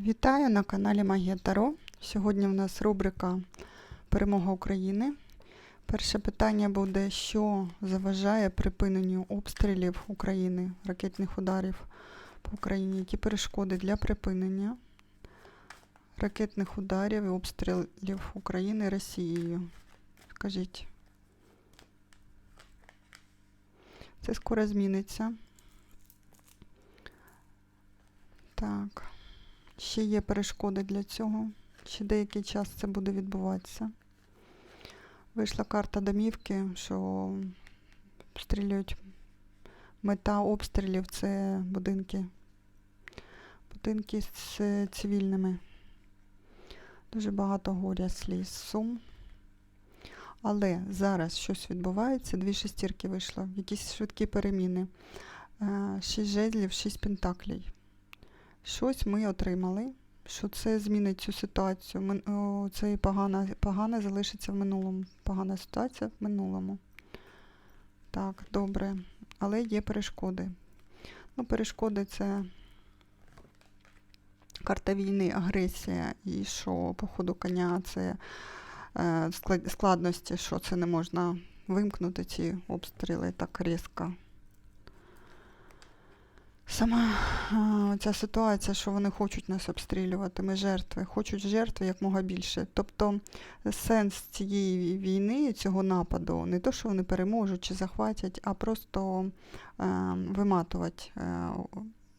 Вітаю на каналі Магія Таро. Сьогодні в нас рубрика Перемога України. Перше питання буде, що заважає припиненню обстрілів України, ракетних ударів по Україні, які перешкоди для припинення ракетних ударів і обстрілів України Росією. Скажіть. Це скоро зміниться. Так. Ще є перешкоди для цього. Ще деякий час це буде відбуватися. Вийшла карта домівки, що обстрілюють. Мета обстрілів це будинки. Будинки з цивільними. Дуже багато горя, сліз, сум. Але зараз щось відбувається. Дві шестірки вийшло, якісь швидкі переміни. Е, Шість жезлів, шість пентаклей щось ми отримали, що це змінить цю ситуацію. Це погане, погане залишиться в минулому. Погана ситуація в минулому. Так, добре. Але є перешкоди. Ну, перешкоди це карта війни, агресія, і що по ходу коня це е, складності, що це не можна вимкнути ці обстріли так різко. Сама ця ситуація, що вони хочуть нас обстрілювати, ми жертви, хочуть жертви якмога більше. Тобто сенс цієї війни, цього нападу, не то, що вони переможуть чи захватять, а просто е, виматувати е,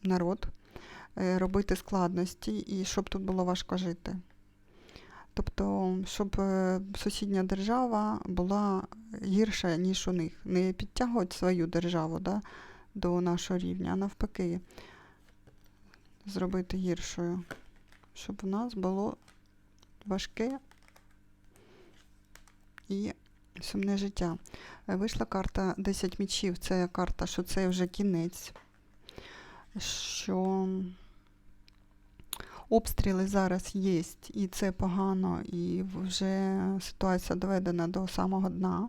народ, е, робити складності і щоб тут було важко жити. Тобто, щоб е, сусідня держава була гірша, ніж у них. Не підтягувати свою державу, да, до нашого рівня, а навпаки, зробити гіршою, щоб в нас було важке і сумне життя. Вийшла карта 10 мічів. Це карта, що це вже кінець, що обстріли зараз є, і це погано, і вже ситуація доведена до самого дна.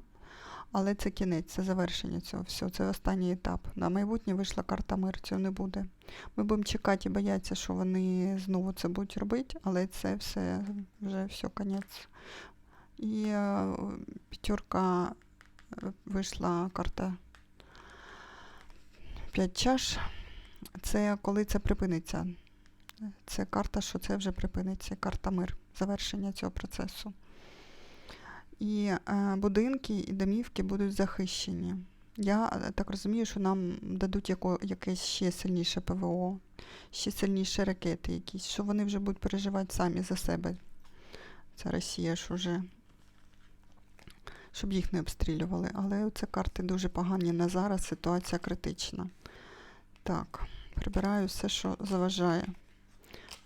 Але це кінець, це завершення цього всього, це останній етап. На майбутнє вийшла карта мир, цього не буде. Ми будемо чекати і боятися, що вони знову це будуть робити, але це все вже все кінець. І е, п'ятерка е, вийшла карта 5 чаш. Це коли це припиниться. Це карта, що це вже припиниться. Карта мир, завершення цього процесу і е, будинки і домівки будуть захищені. Я е, так розумію, що нам дадуть якесь ще сильніше ПВО, ще сильніші ракети якісь, що вони вже будуть переживати самі за себе. Це Росія ж уже, щоб їх не обстрілювали. Але це карти дуже погані на зараз, ситуація критична. Так, прибираю все, що заважає.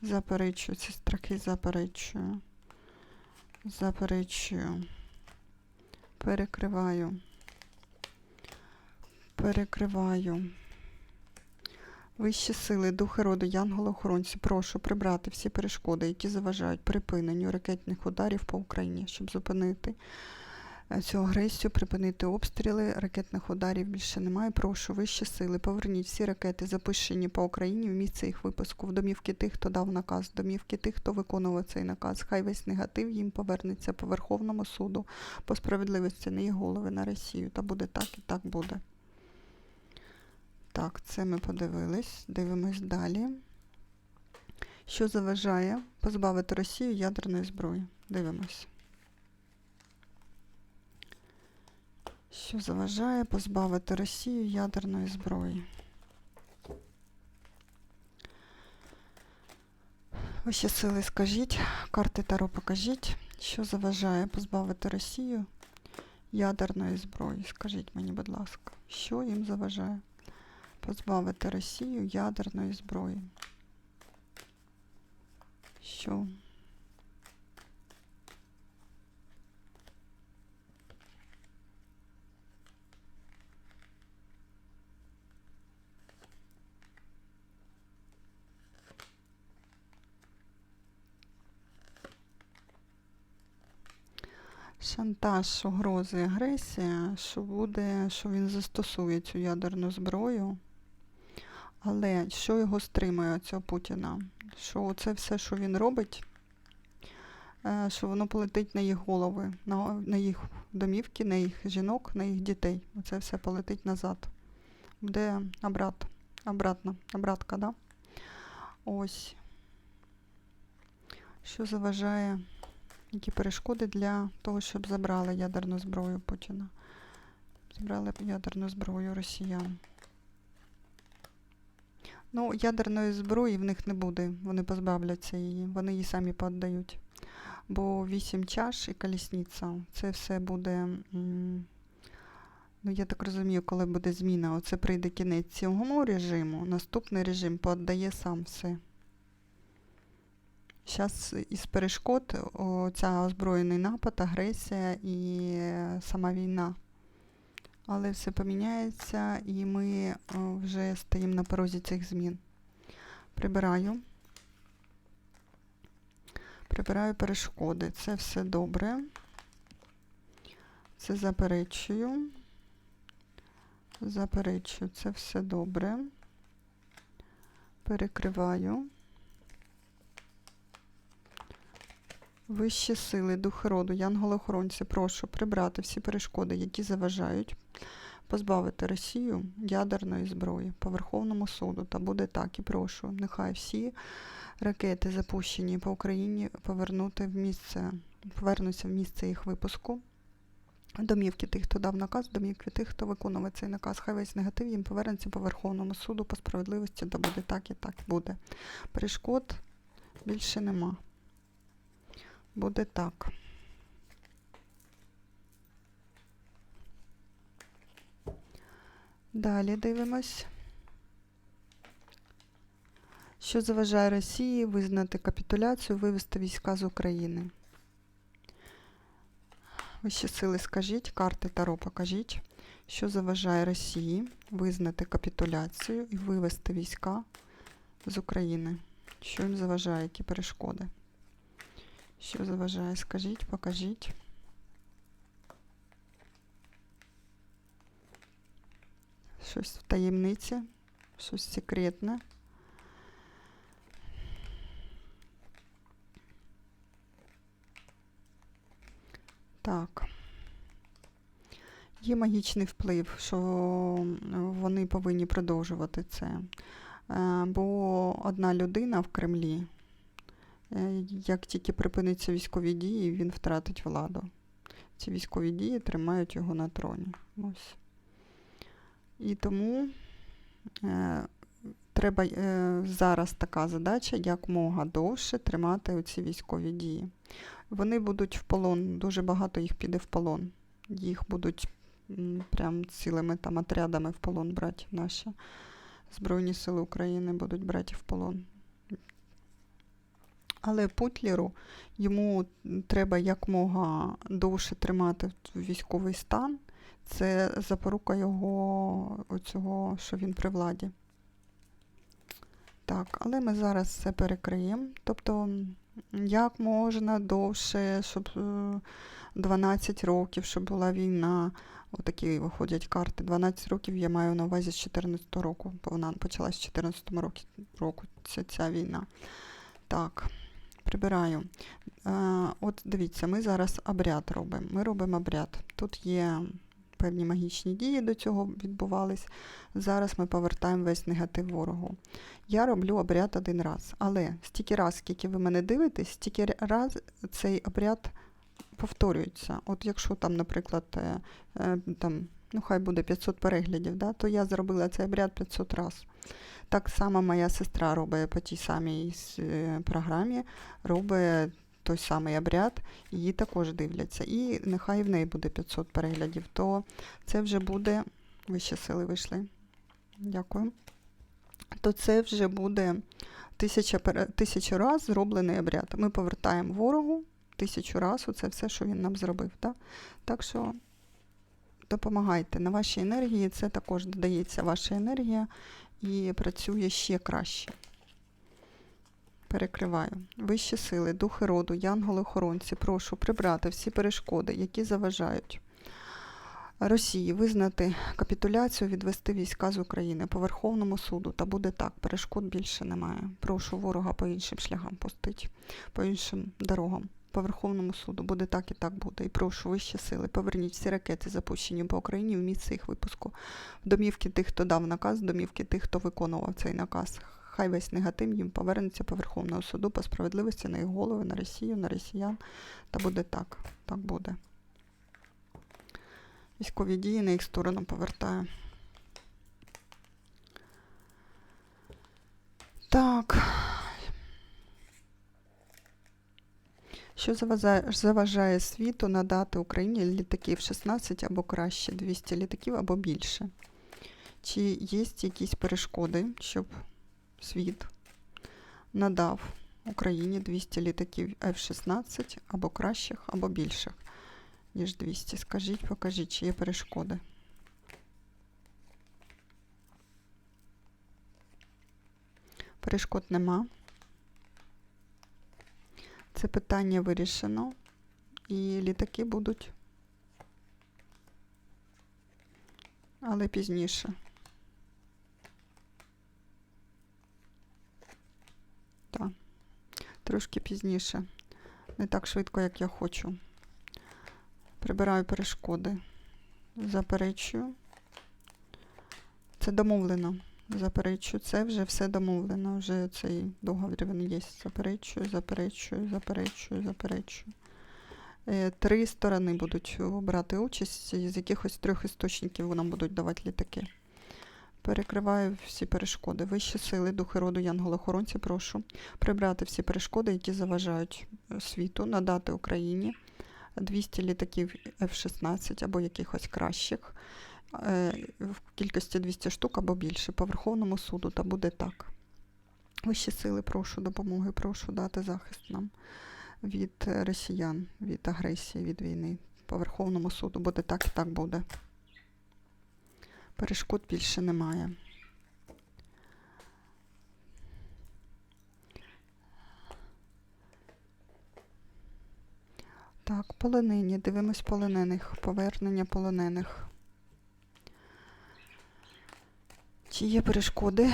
Заперечую, ці страхи заперечую. Заперечую. Перекриваю. Перекриваю. Вищі сили, духи роду, янголи-охоронці, прошу прибрати всі перешкоди, які заважають припиненню ракетних ударів по Україні, щоб зупинити цю агресію, припинити обстріли ракетних ударів більше немає. Прошу вищі сили, поверніть всі ракети, запущені по Україні в місце їх випуску, в домівки тих, хто дав наказ, в домівки тих, хто виконував цей наказ. Хай весь негатив їм повернеться по Верховному суду, по справедливості на їх голови на Росію. Та буде так і так буде. Так, це ми подивились. Дивимось далі. Що заважає позбавити Росію ядерної зброї? Дивимось. Що заважає позбавити Росію ядерної зброї? Вищі сили скажіть, карти Таро покажіть, що заважає позбавити Росію ядерної зброї. Скажіть мені, будь ласка, що їм заважає позбавити Росію ядерної зброї? Що? Шантаж, угрози, агресія, що буде, що він застосує цю ядерну зброю. Але що його стримує цього Путіна? що це все, що він робить, е, що воно полетить на їх голови, на, на їх домівки, на їх жінок, на їх дітей. Оце все полетить назад. Буде обрат, обратно, обратка, да? Ось. Що заважає, які перешкоди для того, щоб забрали ядерну зброю Путіна? Забрали ядерну зброю росіян. Ну, ядерної зброї в них не буде, вони позбавляться її, вони її самі подають. Бо вісім чаш і колісниця, це все буде. Ну, я так розумію, коли буде зміна, оце прийде кінець цього режиму, наступний режим пооддає сам все. Зараз із перешкод ця озброєний напад, агресія і сама війна. Але все поміняється і ми вже стоїмо на порозі цих змін. Прибираю. Прибираю перешкоди. Це все добре. Це заперечую. Заперечую, це все добре. Перекриваю. Вищі сили, духи роду, янголи-охоронці, прошу прибрати всі перешкоди, які заважають, позбавити Росію ядерної зброї по Верховному суду. Та буде так і прошу. Нехай всі ракети, запущені по Україні, повернути в місце, повернуться в місце їх випуску. Домівки тих, хто дав наказ, домівки тих, хто виконував цей наказ. Хай весь негатив їм повернеться по Верховному суду, по справедливості, да буде так і так буде. Перешкод більше нема. Буде так. Далі дивимось. Що заважає Росії визнати капітуляцію, вивести війська з України? Вищі сили скажіть, карти Таро покажіть, що заважає Росії визнати капітуляцію і вивести війська з України. Що їм заважає, які перешкоди? Що заважає? Скажіть, покажіть. Щось в таємниці, щось секретне. Так. Є магічний вплив, що вони повинні продовжувати це. Е, Бо одна людина в Кремлі, як тільки припиниться військові дії, він втратить владу. Ці військові дії тримають його на троні. Ось. І тому е, треба е, зараз така задача, як мога довше тримати оці військові дії. Вони будуть в полон, дуже багато їх піде в полон. Їх будуть м, прям цілими там отрядами в полон брати наші Збройні Сили України будуть брати в полон. Але Путлеру йому треба якмога довше тримати військовий стан. Це запорука його оцього, що він при владі. Так, але ми зараз це перекриємо. Тобто, як можна довше, щоб е, 12 років, щоб була війна. Отакі виходять карти. 12 років я маю на увазі з 14 року, бо вона почалась з 14 року, року ця, ця війна. Так, прибираю. Е, от дивіться, ми зараз обряд робимо. Ми робимо обряд. Тут є певні магічні дії до цього відбувались. Зараз ми повертаємо весь негатив ворогу. Я роблю обряд один раз. Але стільки раз, скільки ви мене дивитесь, стільки раз цей обряд повторюється. От якщо там, наприклад, е, е, там, ну хай буде 500 переглядів, да, то я зробила цей обряд 500 разів. Так само моя сестра робить по тій самій е, програмі, робить той самий обряд, її також дивляться. І нехай в неї буде 500 переглядів, то це вже буде. Вищі сили вийшли. Дякую. То це вже буде тисяча, тисячу раз зроблений обряд. Ми повертаємо ворогу тисячу разів це все, що він нам зробив. Так, так що допомагайте на вашій енергії, це також додається ваша енергія і працює ще краще. Перекриваю. Вищі сили, духи роду, янголи-охоронці, прошу прибрати всі перешкоди, які заважають Росії визнати капітуляцію, відвести війська з України по Верховному суду. Та буде так, перешкод більше немає. Прошу ворога по іншим шляхам пустити, по іншим дорогам. По Верховному суду буде так і так буде. І прошу вищі сили, поверніть всі ракети, запущені по Україні в місце їх випуску. В домівки тих, хто дав наказ, в домівки тих, хто виконував цей наказ. Хай весь негатив їм повернеться по Верховному суду по справедливості на їх голови, на Росію, на росіян. Та буде так. Так буде. Військові дії на їх сторону повертаю. Так. Що заважає, світу надати Україні літаків 16 або краще 200 літаків або більше? Чи є якісь перешкоди, щоб світ надав Україні 200 літаків F-16 або кращих, або більших, ніж 200? Скажіть, покажіть, чи є перешкоди? Перешкод нема. Це питання вирішено. І літаки будуть. Але пізніше. Так. Трошки пізніше. Не так швидко, як я хочу. Прибираю перешкоди. Заперечую. Це домовлено. Заперечую. Це вже все домовлено. Вже цей договір він є. Заперечую, заперечую, заперечую, заперечую. Е, Три сторони будуть брати участь, з якихось трьох істочників нам будуть давати літаки. Перекриваю всі перешкоди. Вищі сили, духи роду, янголохоронці, прошу прибрати всі перешкоди, які заважають е, світу, надати Україні 200 літаків F-16 або якихось кращих в кількості 200 штук або більше по Верховному суду, та буде так. Вищі сили, прошу допомоги, прошу дати захист нам від е, росіян, від агресії, від війни. По Верховному суду буде так і так буде. Перешкод більше немає. Так, полонені. Дивимось полонених. Повернення полонених. Чи є перешкоди?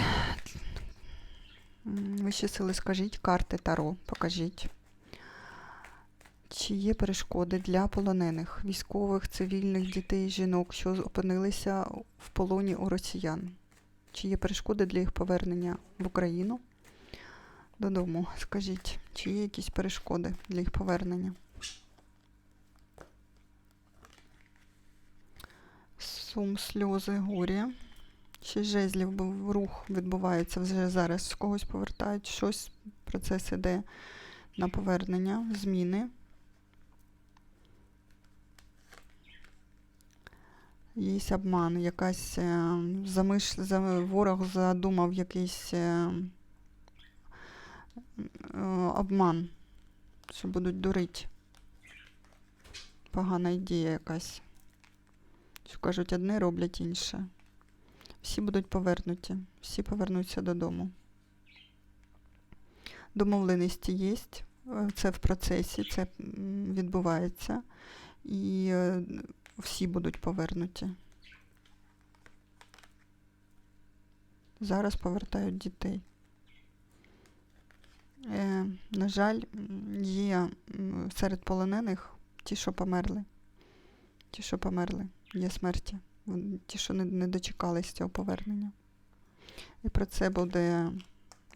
Вищі сили, скажіть, карти Таро, покажіть. Чи є перешкоди для полонених, військових, цивільних, дітей, жінок, що опинилися в полоні у росіян? Чи є перешкоди для їх повернення в Україну додому? Скажіть, чи є якісь перешкоди для їх повернення? Сум, сльози, горі. Ще жезлів, рух відбувається вже зараз. Когось повертають щось, процес іде на повернення, зміни. Є обман, якась е, замиш... ворог задумав якийсь е, е, обман, що будуть дурити. Погана ідея якась. Що кажуть, одне роблять інше. Всі будуть повернуті, всі повернуться додому. Домовленості є, це в процесі, це відбувається. І е, всі будуть повернуті. Зараз повертають дітей. Е, на жаль, є серед полонених ті, що померли. Ті, що померли, є смерті. Ті, що не, не дочекались цього повернення. І про це буде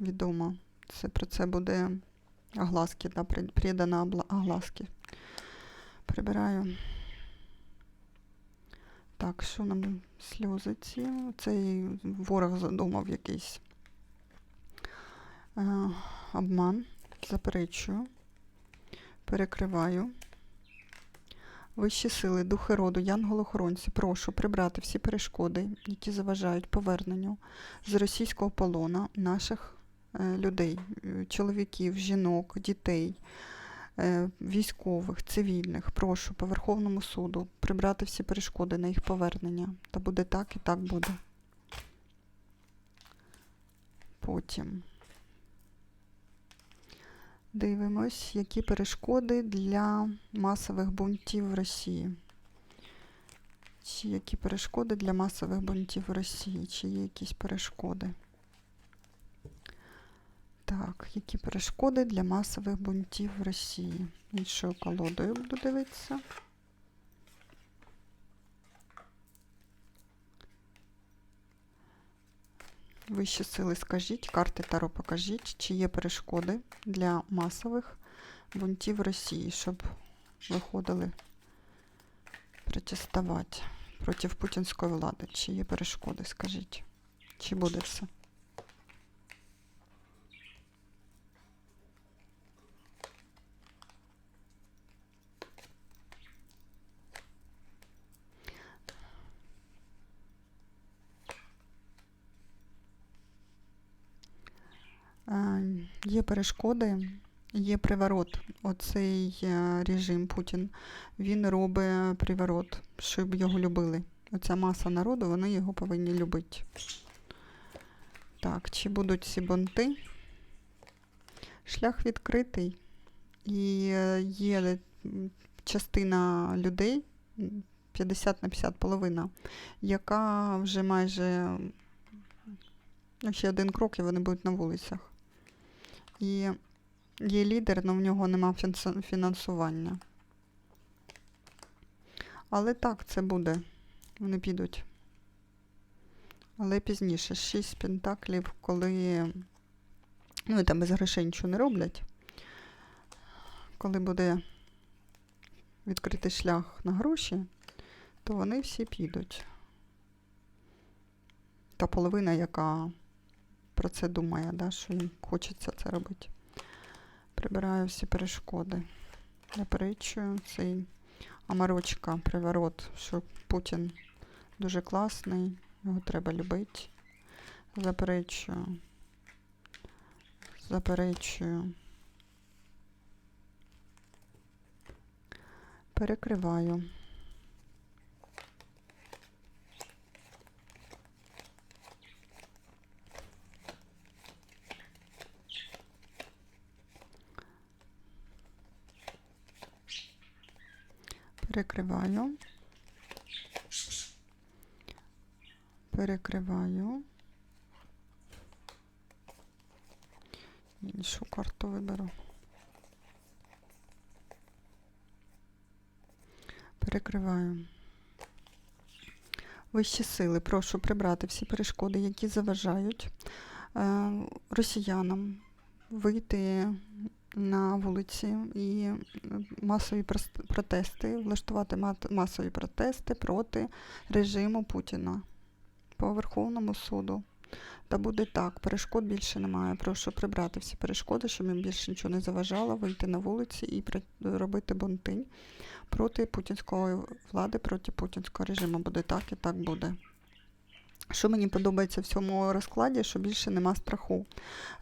відомо. Це, про це буде огласки, да, придана огласки. Прибираю. Так, що нам сльози ці? Цей ворог задумав якийсь е, обман. Заперечую. Перекриваю. Вищі сили, духи роду, янголохоронці, прошу прибрати всі перешкоди, які заважають поверненню з російського полона наших е, людей, е, чоловіків, жінок, дітей, е, військових, цивільних. Прошу по Верховному суду прибрати всі перешкоди на їх повернення. Та буде так і так буде. Потім. Дивимось, які перешкоди для масових бунтів в Росії. Чи які перешкоди для масових бунтів в Росії? Чи є якісь перешкоди? Так, які перешкоди для масових бунтів в Росії? Іншою колодою буду дивитися. Вищі сили скажіть, карти Таро покажіть, чи є перешкоди для масових бунтів Росії, щоб виходили протестувати проти путінської влади. Чи є перешкоди, скажіть? Чи буде це? Е, Є перешкоди, є приворот. Оцей е, режим Путін, він робить приворот, щоб його любили. Оця маса народу, вони його повинні любити. Так, чи будуть ці бунти? Шлях відкритий. І е, є частина людей, 50 на 50 половина, яка вже майже ну, ще один крок, і вони будуть на вулицях. І є лідер, але в нього нема фінансування. Але так, це буде. Вони підуть. Але пізніше. Шість пентаклів, коли. Ну, там без грошей нічого не роблять. Коли буде відкритий шлях на гроші, то вони всі підуть. Та половина, яка про це думає, да, що їм хочеться це робити. Прибираю всі перешкоди. Заперечую цей амарочка, приворот, що Путін дуже класний, його треба любити. Заперечую. Заперечую. Перекриваю. Перекриваю. Перекриваю. Іншу карту виберу. Перекриваю. Вищі сили, прошу прибрати всі перешкоди, які заважають е, росіянам вийти на вулиці і е, масові протести, влаштувати масові протести проти режиму Путіна по Верховному суду. Та буде так, перешкод більше немає. Прошу прибрати всі перешкоди, щоб їм більше нічого не заважало, вийти на вулиці і робити бунти проти путінської влади, проти путінського режиму. Буде так і так буде. Що мені подобається в цьому розкладі, що більше нема страху.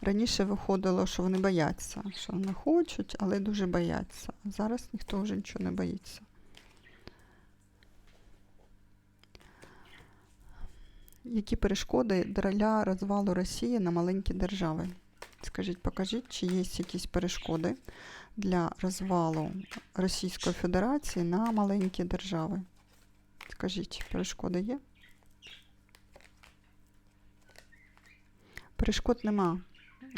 Раніше виходило, що вони бояться, що вони хочуть, але дуже бояться. Зараз ніхто вже нічого не боїться. Які перешкоди для розвалу Росії на маленькі держави? Скажіть, покажіть, чи є якісь перешкоди для розвалу Російської Федерації на маленькі держави? Скажіть, перешкоди є? Перешкод нема.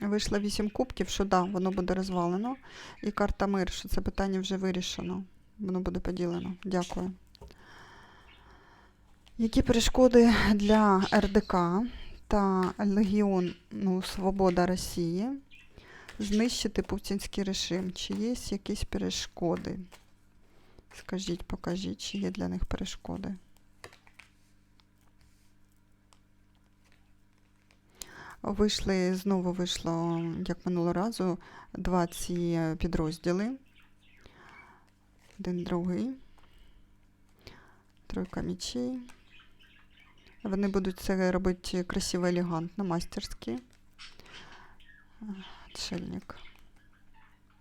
Вийшло 8 кубків, що да, воно буде розвалено. І карта мир, що це питання вже вирішено. Воно буде поділено. Дякую. Які перешкоди для РДК та Легіону Свобода Росії знищити путінський режим? Чи є якісь перешкоди? Скажіть, покажіть, чи є для них перешкоди. Вийшли, знову вийшло, як минулого разу, два ці підрозділи. Один другий. Тройка мечей. Вони будуть це робити красиво, елегантно, мастерськи. Отшельник.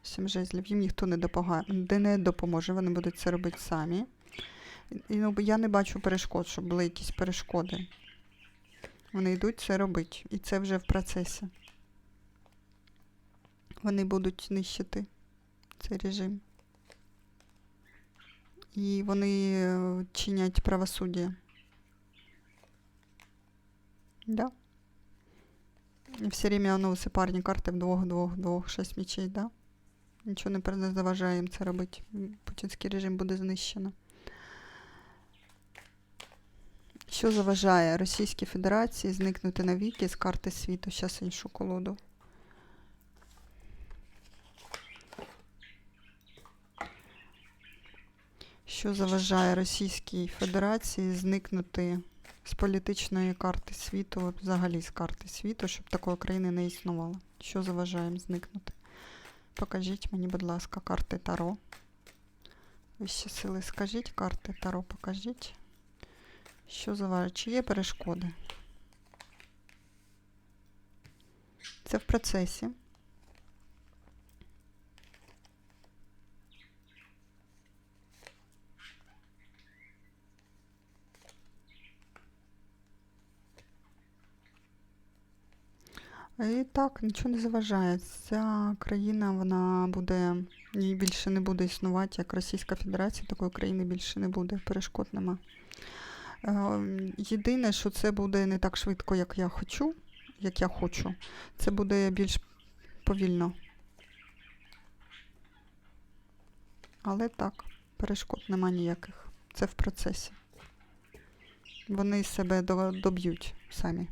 Сім жезлів. Їм ніхто не, допога... не допоможе, вони будуть це робити самі. І, ну, я не бачу перешкод, щоб були якісь перешкоди. Вони йдуть це робити. І це вже в процесі. Вони будуть нищити цей режим. і вони е, чинять правосуддя. Да? І все время все парні карти вдвох, двох, двох, шесть мечей, да? Нічого не заважає їм це робити. Путінський режим буде знищено. Що заважає Російській Федерації зникнути навіки з карти світу? Зараз іншу колоду. Що заважає Російській Федерації зникнути з політичної карти світу, взагалі з карти світу, щоб такої країни не існувало? Що заважає їм зникнути? Покажіть мені, будь ласка, карти Таро. Вищі сили, скажіть карти Таро, покажіть. Що заважає? Чи є перешкоди? Це в процесі. І так, нічого не заважає. Ця країна, вона буде, їй більше не буде існувати, як Російська Федерація, такої країни більше не буде, перешкод нема. Е, Єдине, що це буде не так швидко, як я хочу, як я хочу. Це буде більш повільно. Але так, перешкод нема ніяких. Це в процесі. Вони себе доб'ють самі.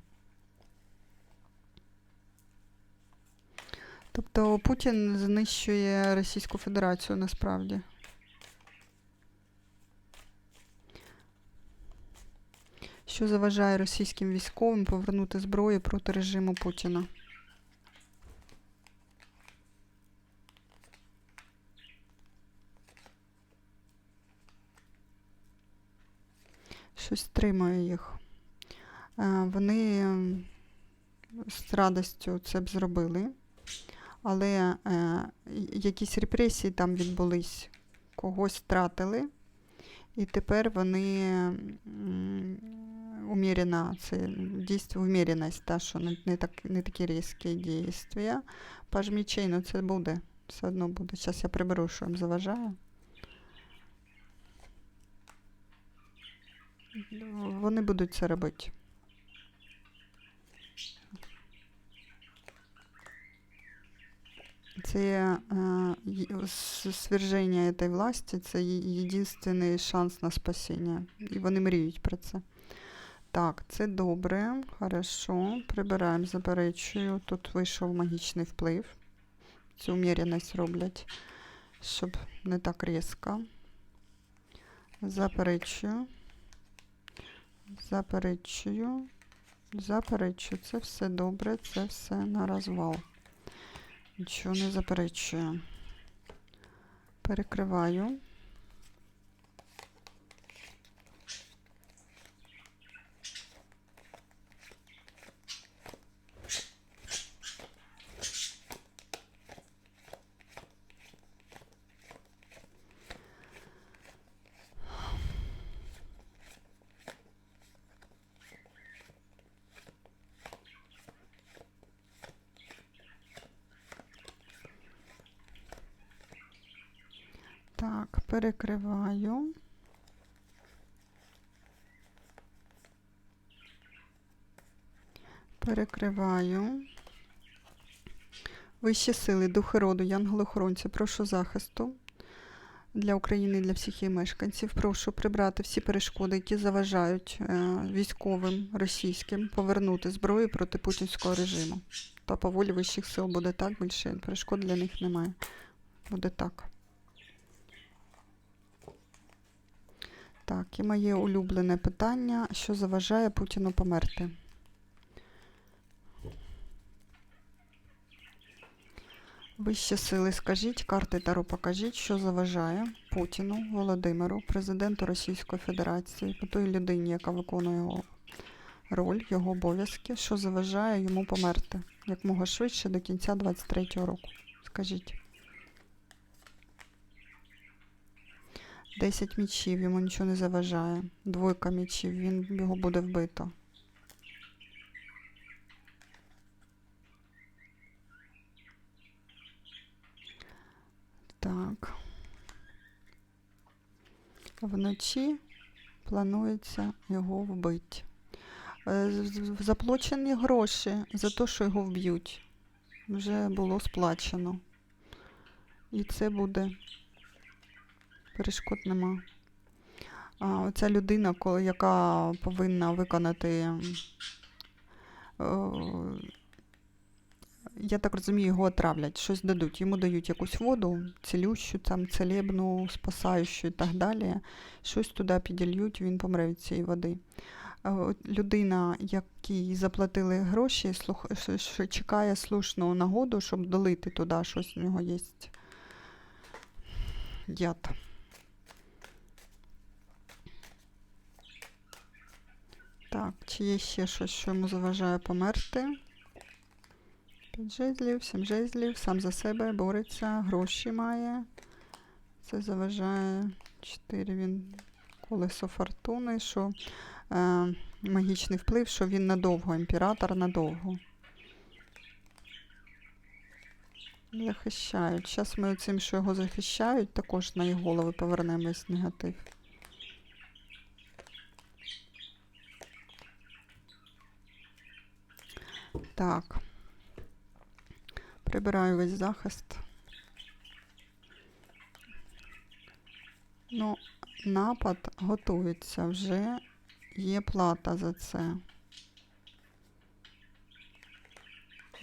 Тобто Путін знищує Російську Федерацію насправді. Що заважає російським військовим повернути зброю проти режиму Путіна? Щось стримує їх. Е, Вони з радістю це б зробили, але е, якісь репресії там відбулись, когось втратили, і тепер вони умірена, це дійство уміреність, та, що не, не, так, не такі різкі дійства. Пажмічей, ну це буде, все одно буде. Зараз я приберу, що їм заважає. Вони будуть це робити. Це е, сверження цієї власті це єдиний шанс на спасіння. І вони мріють про це. Так, це добре, хорошо. Прибираємо, заперечую. Тут вийшов магічний вплив. Цю уміряність роблять, щоб не так різко. Заперечую. Заперечую. Заперечую. Це все добре, це все на розвал. Нічого не заперечую. Перекриваю. Так, перекриваю. Перекриваю. Вищі сили, духи роду, янголи-охоронці, прошу захисту для України і для всіх її мешканців. Прошу прибрати всі перешкоди, які заважають е, військовим російським повернути зброю проти путінського режиму. Та по волі вищих сил буде так, більше перешкод для них немає. Буде так. Так, і моє улюблене питання, що заважає Путіну померти? Вищі сили, скажіть, карти Таро покажіть, що заважає Путіну, Володимиру, президенту Російської Федерації, по той людині, яка виконує його роль, його обов'язки, що заважає йому померти якмога швидше до кінця 23-го року. Скажіть. 10 мічів, йому нічого не заважає. Двойка мічів, він його буде вбито. Так. Вночі планується його вбити. Е, Заплачені гроші за те, що його вб'ють. Вже було сплачено. І це буде. Перешкод нема. А оця людина, яка повинна виконати. е, Я так розумію, його отравлять, щось дадуть. Йому дають якусь воду, цілющу, там, целебну, спасаючу і так далі. Щось туди підільють, він помре від цієї води. Людина, якій заплатили гроші, слух... чекає слушну нагоду, щоб долити туди щось у нього є. Яд. Так, чи є ще щось, що йому заважає померти? П'ять жезлів, сім жезлів, сам за себе бореться, гроші має. Це заважає 4. Він колесо фортуни, що е, магічний вплив, що він надовго, імператор надовго. Захищають. Зараз ми цим, що його захищають, також на їх голови повернемо весь негатив. Так. Прибираю весь захист. Ну, напад готується, вже є плата за це.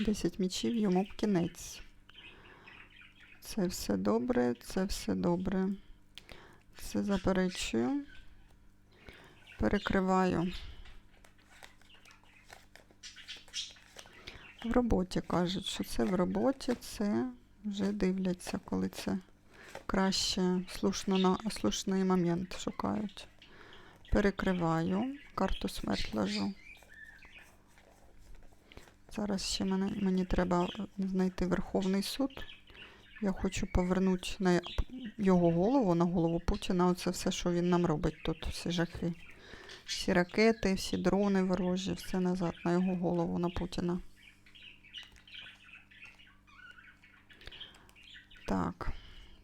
10 мічів йому б кінець. Це все добре, це все добре. Це заперечую. Перекриваю. В роботі кажуть, що це в роботі, це вже дивляться, коли це краще слушно на слушний момент шукають. Перекриваю, карту смерть ложу. Зараз ще мене, мені треба знайти Верховний суд. Я хочу повернути на його голову, на голову Путіна, оце все, що він нам робить тут, всі жахи. Всі ракети, всі дрони ворожі, все назад на його голову, на Путіна. Так,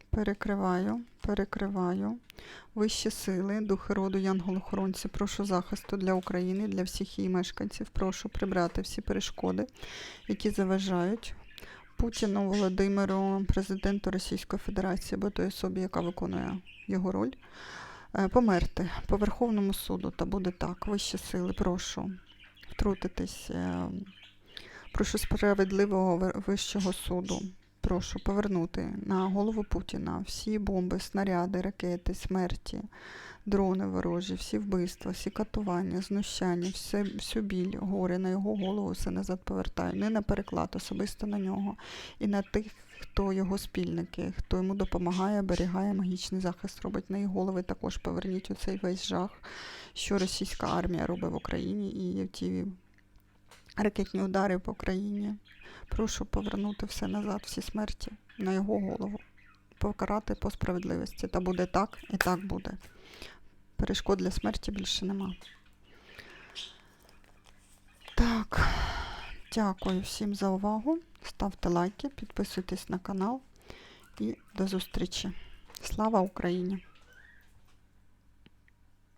перекриваю, перекриваю. Вищі сили, духи роду, янголохоронці, прошу захисту для України, для всіх її мешканців. Прошу прибрати всі перешкоди, які заважають Путіну Володимиру, президенту Російської Федерації, або той особі, яка виконує його роль, е, померти по Верховному суду. Та буде так. Вищі сили, прошу втрутитись. е, Прошу справедливого вищого суду. Прошу повернути на голову Путіна всі бомби, снаряди, ракети, смерті, дрони ворожі, всі вбивства, всі катування, знущання, все, всю біль, горе на його голову все назад повертаю. Не на переклад, особисто на нього. І на тих, хто його спільники, хто йому допомагає, оберігає магічний захист, робить на їх голови. Також поверніть оцей весь жах, що російська армія робить в Україні і ті ракетні удари по країні. Прошу повернути все назад, всі смерті на його голову. Покарати по справедливості. Та буде так і так буде. Перешкод для смерті більше нема. Так, дякую всім за увагу. Ставте лайки, підписуйтесь на канал і до зустрічі. Слава Україні!